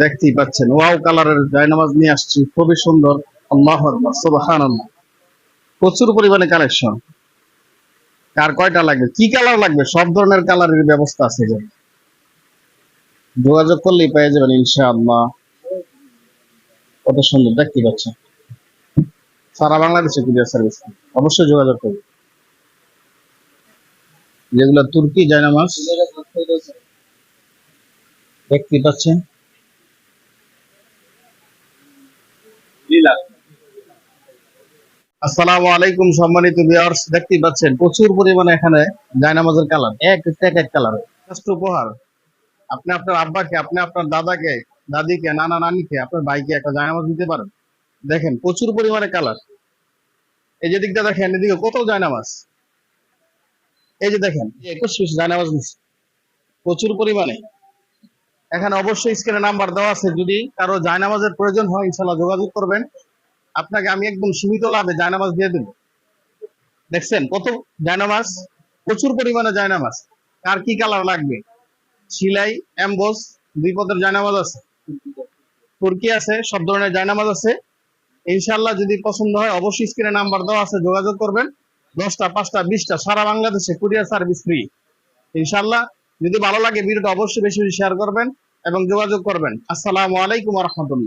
দেখতেই পাচ্ছেন। ওয়াও কালারের জায়নামাজ নিয়ে আসছি। খুবই সুন্দর। আল্লাহ সুবাহান প্রচুর পরিমাণে কালেকশন। কার কয়টা লাগবে? কি কালার লাগবে? সব ধরনের কালারের ব্যবস্থা আছে যোগাযোগ করলেই পেয়ে যাবেন ইনশাআল্লাহ। কত সুন্দর দেখতে পাচ্ছেন। সারা বাংলাদেশে কুরিয়ার সার্ভিস। অবশ্যই যোগাযোগ করবে যেগুলো তুর্কি জায়নামাজ দেখতে পাচ্ছেন। আসসালামু সম্মানিত দেখতেই পাচ্ছেন প্রচুর পরিমাণে এখানে জায়নামাজের কালার এক এক এক কালার জাস্ট উপহার। আপনি আপনার আব্বাকে, আপনি আপনার দাদাকে, দাদিকে, নানা নানিকে, আপনার ভাইকে একটা জায়নামাজ দিতে পারেন। দেখেন, প্রচুর পরিমাণে কালার এই যে দিকটা দেখেন, এদিকে কত জায়নামাজ। এই যে দেখেন, একুশ পিস জায়নামাজ প্রচুর পরিমাণে। এখানে অবশ্যই স্ক্রিনে নাম্বার দেওয়া আছে। যদি কারও জায়নামাজের প্রয়োজন হয়, ইনশাল্লাহ যোগাযোগ করবেন। আপনাকে আমি একদম সীমিত লাভে জায়নামাজ দিয়ে দেবো। দেখছেন? কত জায়নামাজ? প্রচুর পরিমাণে জায়নামাজ। কার কি কালার লাগবে? সিলাই এমবোস দুই পদের জায়নামাজ আছে। তুর্কি আছে, সব ধরনের জায়নামাজ আছে। ইনশাল্লাহ যদি পছন্দ হয়, অবশ্যই স্ক্রিনে নাম্বার দেওয়া আছে, যোগাযোগ করবেন। দশটা, পাঁচটা, বিশটা, সারা বাংলাদেশে কুরিয়ার সার্ভিস ফ্রি ইনশাল্লাহ যদি ভালো লাগে ভিডিওটা অবশ্যই বেশি বেশি শেয়ার করবেন এবং যোগাযোগ করবেন। আসসালামু আলাইকুম রহমতুল্লাহ।